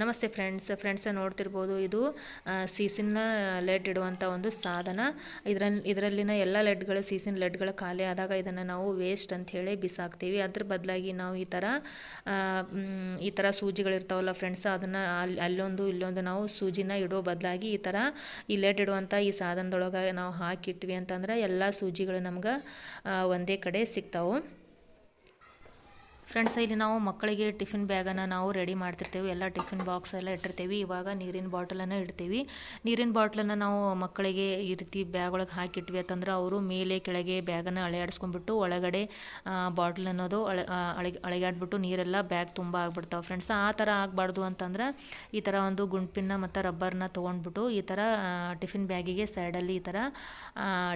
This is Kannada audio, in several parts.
ನಮಸ್ತೆ ಫ್ರೆಂಡ್ಸ್ ಫ್ರೆಂಡ್ಸ್ ನೋಡ್ತಿರ್ಬೋದು, ಇದು ಸೀಸಿನ ಲೆಡ್ ಇಡುವಂಥ ಒಂದು ಸಾಧನ. ಇದರಲ್ಲಿ ಇದರಲ್ಲಿನ ಎಲ್ಲ ಲೆಡ್ಗಳು ಸೀಸಿನ ಲೆಡ್ಗಳು ಖಾಲಿ ಆದಾಗ ಇದನ್ನು ನಾವು ವೇಸ್ಟ್ ಅಂತ ಹೇಳಿ ಬಿಸಾಕ್ತೀವಿ. ಅದ್ರ ಬದಲಾಗಿ ನಾವು ಈ ಥರ ಈ ಥರ ಸೂಜಿಗಳಿರ್ತಾವಲ್ಲ ಫ್ರೆಂಡ್ಸ್, ಅದನ್ನು ಅಲ್ಲಿ ಅಲ್ಲೊಂದು ಇಲ್ಲೊಂದು ನಾವು ಸೂಜಿನ ಇಡೋ ಬದಲಾಗಿ ಈ ಥರ ಈ ಲೆಡ್ ಇಡುವಂಥ ಈ ಸಾಧನದೊಳಗೆ ನಾವು ಹಾಕಿಟ್ವಿ ಅಂತಂದ್ರೆ ಎಲ್ಲ ಸೂಜಿಗಳು ನಮ್ಗೆ ಒಂದೇ ಕಡೆ ಸಿಗ್ತಾವೆ. ಫ್ರೆಂಡ್ಸ್ ಇಲ್ಲಿ ನಾವು ಮಕ್ಕಳಿಗೆ ಟಿಫಿನ್ ಬ್ಯಾಗನ್ನು ನಾವು ರೆಡಿ ಮಾಡ್ತಿರ್ತೇವೆ. ಎಲ್ಲ ಟಿಫಿನ್ ಬಾಕ್ಸ್ ಎಲ್ಲ ಇಟ್ಟಿರ್ತೀವಿ. ಇವಾಗ ನೀರಿನ ಬಾಟಲನ್ನು ಇಡ್ತೀವಿ. ನೀರಿನ ಬಾಟ್ಲನ್ನು ನಾವು ಮಕ್ಕಳಿಗೆ ಈ ರೀತಿ ಬ್ಯಾಗ್ ಒಳಗೆ ಹಾಕಿಟ್ವಿ ಅಂತಂದ್ರೆ ಅವರು ಮೇಲೆ ಕೆಳಗೆ ಬ್ಯಾಗನ್ನು ಅಳೆಯಾಡಿಸ್ಕೊಂಡ್ಬಿಟ್ಟು ಒಳಗಡೆ ಬಾಟ್ಲ್ ಅನ್ನೋದು ಅಳೆ ಅಳೆ ನೀರೆಲ್ಲ ಬ್ಯಾಗ್ ತುಂಬ ಆಗ್ಬಿಡ್ತಾವೆ. ಫ್ರೆಂಡ್ಸ್ ಆ ಥರ ಆಗಬಾರ್ದು ಅಂತಂದ್ರೆ ಈ ಥರ ಒಂದು ಗುಂಡ್ಪಿನ್ನ ಮತ್ತು ರಬ್ಬರ್ನ ತೊಗೊಂಡ್ಬಿಟ್ಟು ಈ ಥರ ಟಿಫಿನ್ ಬ್ಯಾಗಿಗೆ ಸೈಡಲ್ಲಿ ಈ ಥರ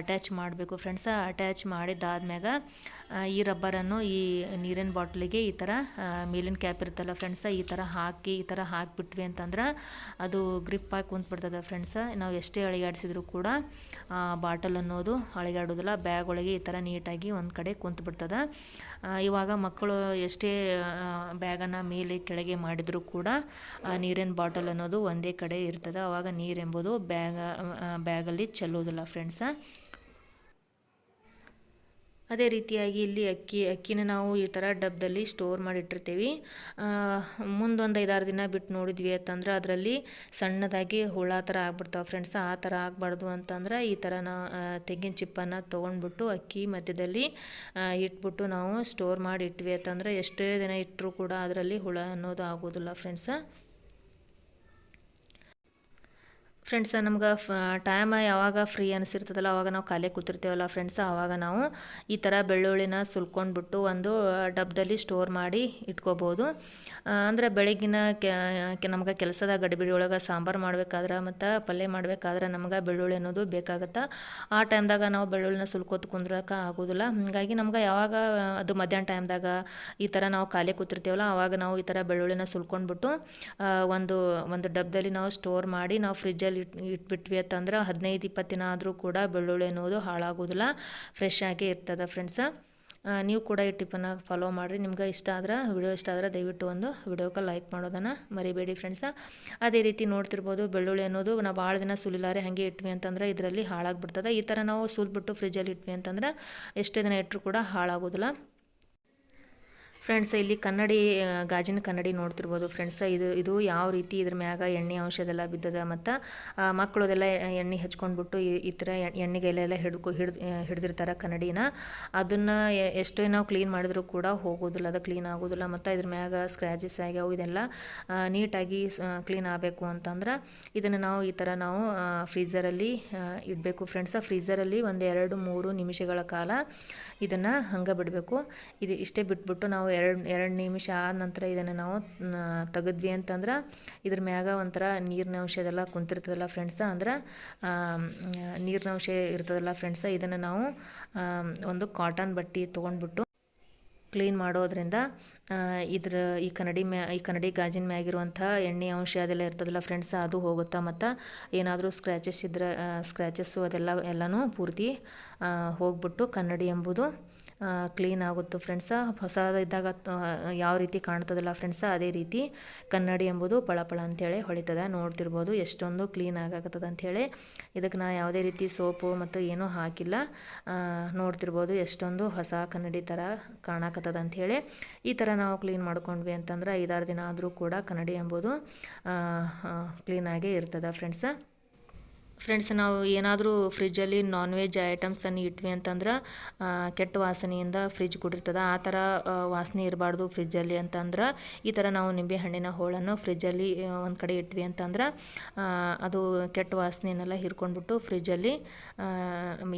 ಅಟ್ಯಾಚ್ ಮಾಡಬೇಕು. ಫ್ರೆಂಡ್ಸ್ ಅಟ್ಯಾಚ್ ಮಾಡಿದ್ದಾದ್ಮ್ಯಾಗ ಈ ರಬ್ಬರನ್ನು ಈ ನೀರಿನ ಬಾಟ್ಲಿಗೆ ಈ ಥರ ಮೇಲಿನ ಕ್ಯಾಪ್ ಇರುತ್ತಲ್ಲ ಫ್ರೆಂಡ್ಸ, ಈ ಥರ ಹಾಕಿ, ಈ ಥರ ಹಾಕಿಬಿಟ್ವಿ ಅಂತಂದ್ರೆ ಅದು ಗ್ರಿಪ್ ಆಗಿ ಕುಂತ್ಬಿಡ್ತದೆ ಫ್ರೆಂಡ್ಸ. ನಾವು ಎಷ್ಟೇ ಅಳಿಗಾಡಿಸಿದ್ರು ಕೂಡ ಬಾಟಲ್ ಅನ್ನೋದು ಅಳಿಗಾಡೋದಿಲ್ಲ ಬ್ಯಾಗ್ ಒಳಗೆ ಈ ಥರ ನೀಟಾಗಿ ಒಂದು ಕಡೆ ಕುಂತ್ಬಿಡ್ತದೆ. ಬಿಡ್ತದೆ ಇವಾಗ ಮಕ್ಕಳು ಎಷ್ಟೇ ಬ್ಯಾಗನ್ನು ಮೇಲೆ ಕೆಳಗೆ ಮಾಡಿದರೂ ಕೂಡ ನೀರಿನ ಬಾಟಲ್ ಅನ್ನೋದು ಒಂದೇ ಕಡೆ ಇರ್ತದೆ. ಆವಾಗ ನೀರೆಂಬುದು ಬ್ಯಾಗ ಬ್ಯಾಗಲ್ಲಿ ಚೆಲ್ಲೋದಿಲ್ಲ ಫ್ರೆಂಡ್ಸ. ಅದೇ ರೀತಿಯಾಗಿ ಇಲ್ಲಿ ಅಕ್ಕಿ, ಅಕ್ಕಿನ ನಾವು ಈ ಥರ ಡಬ್ಬದಲ್ಲಿ ಸ್ಟೋರ್ ಮಾಡಿಟ್ಟಿರ್ತೀವಿ. ಮುಂದೊಂದು ಐದಾರು ದಿನ ಬಿಟ್ಟು ನೋಡಿದ್ವಿ ಅಂತಂದ್ರೆ ಅದರಲ್ಲಿ ಸಣ್ಣದಾಗಿ ಹುಳ ಥರ ಆಗ್ಬಿಡ್ತಾವೆ ಫ್ರೆಂಡ್ಸ್ ಆ ಥರ ಆಗಬಾರ್ದು ಅಂತಂದ್ರೆ ಈ ಥರ ನಾವು ತೆಂಗಿನ ಚಿಪ್ಪನ್ನು ತೊಗೊಂಡ್ಬಿಟ್ಟು ಅಕ್ಕಿ ಮಧ್ಯದಲ್ಲಿ ಇಟ್ಬಿಟ್ಟು ನಾವು ಸ್ಟೋರ್ ಮಾಡಿ ಇಟ್ವಿ ಅಂತಂದ್ರೆ ಎಷ್ಟೇ ದಿನ ಇಟ್ಟರೂ ಕೂಡ ಅದರಲ್ಲಿ ಹುಳ ಅನ್ನೋದು ಆಗೋದಿಲ್ಲ ಫ್ರೆಂಡ್ಸ ಫ್ರೆಂಡ್ಸ್ ನಮ್ಗೆ ಫ ಟೈಮ್ ಯಾವಾಗ ಫ್ರೀ ಅನಿಸಿರ್ತದಲ್ಲ, ಅವಾಗ ನಾವು ಖಾಲಿ ಕೂತಿರ್ತೀವಲ್ಲ ಫ್ರೆಂಡ್ಸ್ ಆವಾಗ ನಾವು ಈ ಥರ ಬೆಳ್ಳುಳ್ಳಿನ ಸುಲ್ಕೊಂಡ್ಬಿಟ್ಟು ಒಂದು ಡಬ್ಬದಲ್ಲಿ ಸ್ಟೋರ್ ಮಾಡಿ ಇಟ್ಕೋಬೋದು. ಅಂದರೆ ಬೆಳಗ್ಗಿನ ಕೆ ನಮ್ಗೆ ಕೆಲಸದ ಗಡಿಬಿಡಿ ಒಳಗೆ ಸಾಂಬಾರು ಮಾಡ್ಬೇಕಾದ್ರೆ ಮತ್ತು ಪಲ್ಯ ಮಾಡಬೇಕಾದ್ರೆ ನಮ್ಗೆ ಬೆಳ್ಳುಳ್ಳಿ ಅನ್ನೋದು ಬೇಕಾಗುತ್ತೆ. ಆ ಟೈಮ್ದಾಗ ನಾವು ಬೆಳ್ಳುಳ್ಳಿನ ಸುಲ್ಕೋತ ಕುಂದ್ರಕ್ಕೆ ಆಗೋದಿಲ್ಲ. ಹಾಗಾಗಿ ನಮ್ಗೆ ಯಾವಾಗ ಅದು ಮಧ್ಯಾಹ್ನ ಟೈಮ್ದಾಗ ಈ ಥರ ನಾವು ಖಾಲಿ ಕೂತಿರ್ತೀವಲ್ಲ ಆವಾಗ ನಾವು ಈ ಥರ ಬೆಳ್ಳುಳ್ಳಿನ ಸುಲ್ಕೊಂಡ್ಬಿಟ್ಟು ಒಂದು ಒಂದು ಡಬ್ಬದಲ್ಲಿ ನಾವು ಸ್ಟೋರ್ ಮಾಡಿ ನಾವು ಫ್ರಿಜ್ಜಲ್ಲಿ ಇಟ್, ಇಟ್ಬಿಟ್ವಿ ಅಂತಂದ್ರೆ ಹದಿನೈದು ಇಪ್ಪತ್ತು ದಿನ ಆದರೂ ಕೂಡ ಬೆಳ್ಳುಳ್ಳಿ ಅನ್ನೋದು ಹಾಳಾಗೋದಿಲ್ಲ ಫ್ರೆಶ್ ಆಗೇ ಇರ್ತದೆ ಫ್ರೆಂಡ್ಸ ನೀವು ಕೂಡ ಈ ಟಿಪ್ಪನ್ನು ಫಾಲೋ ಮಾಡಿರಿ. ನಿಮ್ಗೆ ಇಷ್ಟ ಆದ್ರೆ ವಿಡಿಯೋ ಇಷ್ಟ ಆದ್ರೆ ದಯವಿಟ್ಟು ಒಂದು ವಿಡಿಯೋಕ್ಕೆ ಲೈಕ್ ಮಾಡೋದನ್ನು ಮರಿಬೇಡಿ ಫ್ರೆಂಡ್ಸ ಅದೇ ರೀತಿ ನೋಡ್ತಿರ್ಬೋದು, ಬೆಳ್ಳುಳ್ಳಿ ಅನ್ನೋದು ನಾವು ಭಾಳ ದಿನ ಸುಲಿಲಾರೆ ಹಾಗೆ ಇಟ್ವಿ ಅಂತಂದ್ರೆ ಇದರಲ್ಲಿ ಹಾಳಾಗಿಬಿಡ್ತದೆ. ಈ ಥರ ನಾವು ಸುಲ್ಬಿಟ್ಟು ಫ್ರಿಜ್ಜಲ್ಲಿ ಇಟ್ವಿ ಅಂತಂದ್ರೆ ಎಷ್ಟೇ ದಿನ ಇಟ್ಟರು ಕೂಡ ಹಾಳಾಗೋದಿಲ್ಲ. ಫ್ರೆಂಡ್ಸ್, ಇಲ್ಲಿ ಕನ್ನಡಿ ಗಾಜಿನ ಕನ್ನಡಿ ನೋಡ್ತಿರ್ಬೋದು. ಫ್ರೆಂಡ್ಸ್, ಇದು ಇದು ಯಾವ ರೀತಿ ಇದ್ರ ಮ್ಯಾಗ ಎಣ್ಣೆ ಅಂಶದೆಲ್ಲ ಬಿದ್ದದ ಮತ್ತು ಮಕ್ಕಳು ಅದೆಲ್ಲ ಎಣ್ಣೆ ಹಚ್ಕೊಂಡ್ಬಿಟ್ಟು ಈ ಥರ ಎಣ್ಣೆಗೆಲ್ಲ ಹಿಡ್ಕೊ, ಹಿಡ್ದು ಹಿಡ್ದಿರ್ತಾರೆ ಕನ್ನಡಿನ. ಅದನ್ನು ಎಷ್ಟೇ ನಾವು ಕ್ಲೀನ್ ಮಾಡಿದ್ರು ಕೂಡ ಹೋಗೋದಿಲ್ಲ, ಅದು ಕ್ಲೀನ್ ಆಗೋದಿಲ್ಲ. ಮತ್ತು ಇದ್ರ ಮ್ಯಾಗ ಸ್ಕ್ರ್ಯಾಚಸ್ ಆಗ್ಯಾವು, ಇದೆಲ್ಲ ನೀಟಾಗಿ ಕ್ಲೀನ್ ಆಗಬೇಕು ಅಂತಂದ್ರೆ ಇದನ್ನು ನಾವು ಈ ಥರ ನಾವು ಫ್ರೀಝರಲ್ಲಿ ಇಡಬೇಕು. ಫ್ರೆಂಡ್ಸ್ ಫ್ರೀಝರಲ್ಲಿ ಒಂದು ಎರಡು ಮೂರು ನಿಮಿಷಗಳ ಕಾಲ ಇದನ್ನು ಹಂಗೆ ಬಿಡಬೇಕು. ಇದು ಇಷ್ಟೇ ಬಿಟ್ಬಿಟ್ಟು ನಾವು ಎರಡು ಎರಡು ನಿಮಿಷ ಆದ ನಂತರ ಇದನ್ನು ನಾವು ತೆಗೆದ್ವಿ ಅಂತಂದ್ರೆ ಇದ್ರ ಮ್ಯಾಗ ಒಂಥರ ನೀರಿನ ಅಂಶ ಇದೆಲ್ಲ ಕುಂತಿರ್ತದಲ್ಲ ಫ್ರೆಂಡ್ಸ ಅಂದ್ರೆ ನೀರಿನ ಅಂಶ ಇರ್ತದಲ್ಲ ಫ್ರೆಂಡ್ಸ ಇದನ್ನು ನಾವು ಒಂದು ಕಾಟನ್ ಬಟ್ಟೆ ತೊಗೊಂಡ್ಬಿಟ್ಟು ಕ್ಲೀನ್ ಮಾಡೋದ್ರಿಂದ ಇದ್ರ, ಈ ಕನ್ನಡಿ ಮ್ಯಾ, ಈ ಕನ್ನಡಿ ಗಾಜಿನ ಮ್ಯಾಗಿರುವಂಥ ಎಣ್ಣೆ ಅಂಶ ಅದೆಲ್ಲ ಇರ್ತದಲ್ಲ ಫ್ರೆಂಡ್ಸ್ ಅದು ಹೋಗುತ್ತಾ ಮತ್ತು ಏನಾದರೂ ಸ್ಕ್ರ್ಯಾಚಸ್ ಇದ್ರೆ ಸ್ಕ್ರ್ಯಾಚಸ್ಸು ಅದೆಲ್ಲ, ಎಲ್ಲನೂ ಪೂರ್ತಿ ಹೋಗ್ಬಿಟ್ಟು ಕನ್ನಡಿ ಎಂಬುದು ಕ್ಲೀನ್ ಆಗುತ್ತೆ ಫ್ರೆಂಡ್ಸ ಹೊಸದಿದ್ದಾಗ ಯಾವ ರೀತಿ ಕಾಣ್ತದಲ್ಲ ಫ್ರೆಂಡ್ಸ ಅದೇ ರೀತಿ ಕನ್ನಡಿ ಎಂಬುದು ಪಳಪಳ ಅಂಥೇಳಿ ಹೊಳಿತದ. ನೋಡ್ತಿರ್ಬೋದು ಎಷ್ಟೊಂದು ಕ್ಲೀನ್ ಆಗಾಕತ್ತದ ಅಂಥೇಳಿ ಇದಕ್ಕೆ ನಾ ಯಾವುದೇ ರೀತಿ ಸೋಪು ಮತ್ತು ಏನೂ ಹಾಕಿಲ್ಲ. ನೋಡ್ತಿರ್ಬೋದು ಎಷ್ಟೊಂದು ಹೊಸ ಕನ್ನಡಿ ಥರ ಕಾಣಕತ್ತದ ಅಂಥೇಳಿ ಈ ಥರ ನಾವು ಕ್ಲೀನ್ ಮಾಡ್ಕೊಂಡ್ವಿ ಅಂತಂದ್ರೆ ಐದಾರು ದಿನ ಆದರೂ ಕೂಡ ಕನ್ನಡಿ ಎಂಬುದು ಕ್ಲೀನಾಗೇ ಇರ್ತದೆ ಫ್ರೆಂಡ್ಸ ಫ್ರೆಂಡ್ಸ್ ನಾವು ಏನಾದರೂ ಫ್ರಿಜ್ಜಲ್ಲಿ ನಾನ್ ವೆಜ್ ಐಟಮ್ಸನ್ನು ಇಟ್ವಿ ಅಂತಂದ್ರೆ ಕೆಟ್ಟ ವಾಸನೆಯಿಂದ ಫ್ರಿಜ್ ಕುಡಿರ್ತದೆ. ಆ ಥರ ವಾಸನೆ ಇರಬಾರ್ದು ಫ್ರಿಜ್ಜಲ್ಲಿ ಅಂತಂದ್ರೆ, ಈ ಥರ ನಾವು ನಿಂಬೆ ಹಣ್ಣಿನ ಹೋಳನ್ನು ಫ್ರಿಜ್ಜಲ್ಲಿ ಒಂದು ಕಡೆ ಇಟ್ವಿ ಅಂತಂದ್ರೆ ಅದು ಕೆಟ್ಟ ವಾಸನೆನೆಲ್ಲ ಹಿರ್ಕೊಂಡ್ಬಿಟ್ಟು ಫ್ರಿಜ್ಜಲ್ಲಿ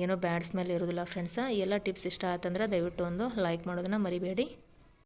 ಏನೋ ಬ್ಯಾಡ್ ಸ್ಮೆಲ್ ಇರೋದಿಲ್ಲ ಫ್ರೆಂಡ್ಸ ಎಲ್ಲ ಟಿಪ್ಸ್ ಇಷ್ಟ ಆಯ್ತಂದ್ರೆ ದಯವಿಟ್ಟು ಒಂದು ಲೈಕ್ ಮಾಡೋದನ್ನು ಮರಿಬೇಡಿ.